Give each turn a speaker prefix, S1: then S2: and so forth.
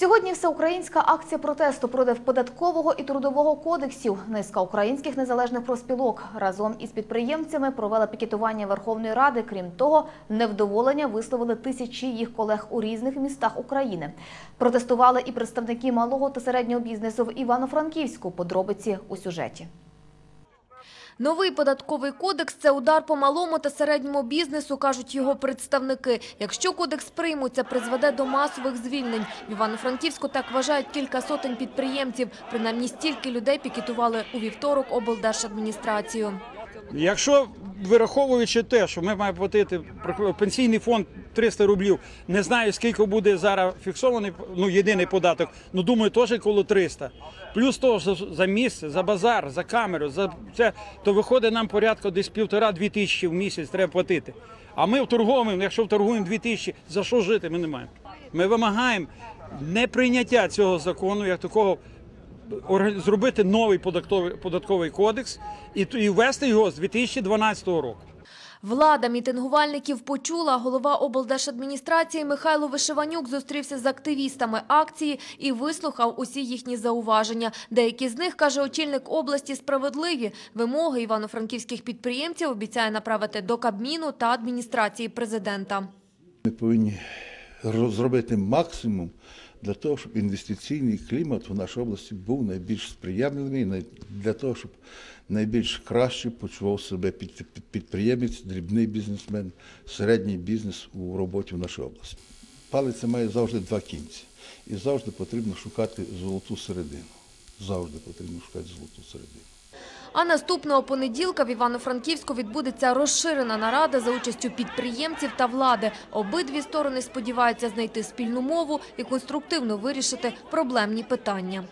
S1: Сьогодні всеукраїнська акція протесту проти податкового і трудового кодексів. Низка українських незалежних профспілок разом із підприємцями провела пікетування Верховної Ради. Крім того, невдоволення висловили тисячі їх колег у різних містах України. Протестували і представники малого та середнього бізнесу в Івано-Франківську. Подробиці у сюжеті.
S2: Новий податковий кодекс – це удар по малому та середньому бізнесу, кажуть його представники. Якщо кодекс приймуть, це призведе до масових звільнень. В Івано-Франківську так вважають кілька сотень підприємців. Принаймні стільки людей пікетували у вівторок облдержадміністрацію.
S3: Якщо вираховуючи те, що ми маємо платити пенсійний фонд 300 рублів, не знаю скільки буде зараз фіксований ну єдиний податок. Ну думаю, теж коло 300. Плюс того за, за місце, за базар, за камеру, за це то виходить нам порядку десь півтора-дві тисячі в місяць треба платити. А ми в торговому, якщо торгуємо дві тисячі, за що жити ми не маємо. Ми вимагаємо не прийняття цього закону як такого зробити новий податковий, податковий кодекс і, і ввести його з 2012 року.
S2: Влада мітингувальників почула. Голова облдержадміністрації Михайло Вишиванюк зустрівся з активістами акції і вислухав усі їхні зауваження. Деякі з них, каже очільник області, справедливі. Вимоги івано-франківських підприємців обіцяє направити до Кабміну та адміністрації президента.
S4: Ми повинні зробити максимум для того, щоб інвестиційний клімат в нашій області був найбільш сприятливий, для того, щоб найбільш краще почував себе під- під- підприємець, дрібний бізнесмен, середній бізнес у роботі в нашій області. Палиця має завжди два кінці. І завжди потрібно шукати золоту середину. Завжди потрібно шукати золоту середину.
S2: А наступного понеділка в Івано-Франківську відбудеться розширена нарада за участю підприємців та влади. Обидві сторони сподіваються знайти спільну мову і конструктивно вирішити проблемні питання.